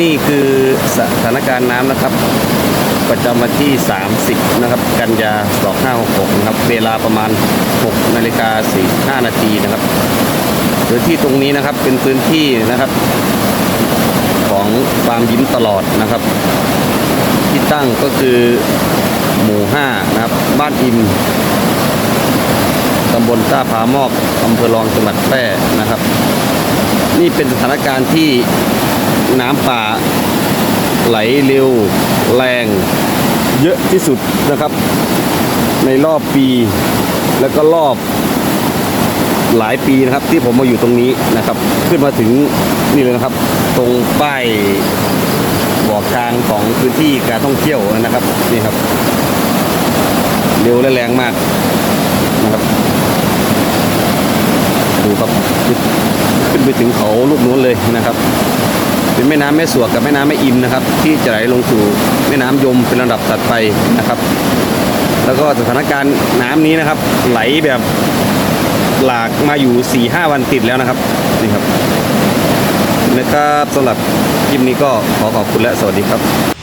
นี่คือสถานการณ์น้ำนะครับ ประจำวันที่ 30 นะครับ กันยา 2566 นะครับ เวลาประมาณ 6 นาฬิกา 45 นาทีนะครับพื้นที่ตรงนี้นะครับเป็นพื้นที่นะครับ ของฟาร์มยิ้มตลอดนะครับ ที่ตั้งก็คือหมู่ 5 นะครับ บ้านอิมตำบลท่าผามอกอำเภอรองจังหวัดแพร่นะครับ นี่เป็นสถานการณ์ที่ น้ำป่าไหลเร็วแรงเยอะที่สุดนะครับ ในรอบปีแล้วก็รอบหลายปีนะครับ ที่ผมมาอยู่ตรงนี้นะครับ ขึ้นมาถึงนี่เลยนะครับ ตรงป้ายบอกทางของพื้นที่การท่องเที่ยวนะครับนี่ครับ เร็วและแรงมากนะครับดูครับขึ้นไปถึงเขาลูกนู้นเลยนะครับ เป็นแม่น้ำแม่สวกกับแม่น้ำแม่อิมนะครับ ที่จะไหลลงสู่แม่น้ำยมเป็นระดับตัดไปนะครับ แล้วก็สถานการณ์น้ำนี้นะครับ ไหลแบบหลากมาอยู่4ี่ห้าวันติดแล้วนะครับนี่ครับนะครับสำหรับคลิปนี้ก็ขอขอบคุณและสวัสดีครับ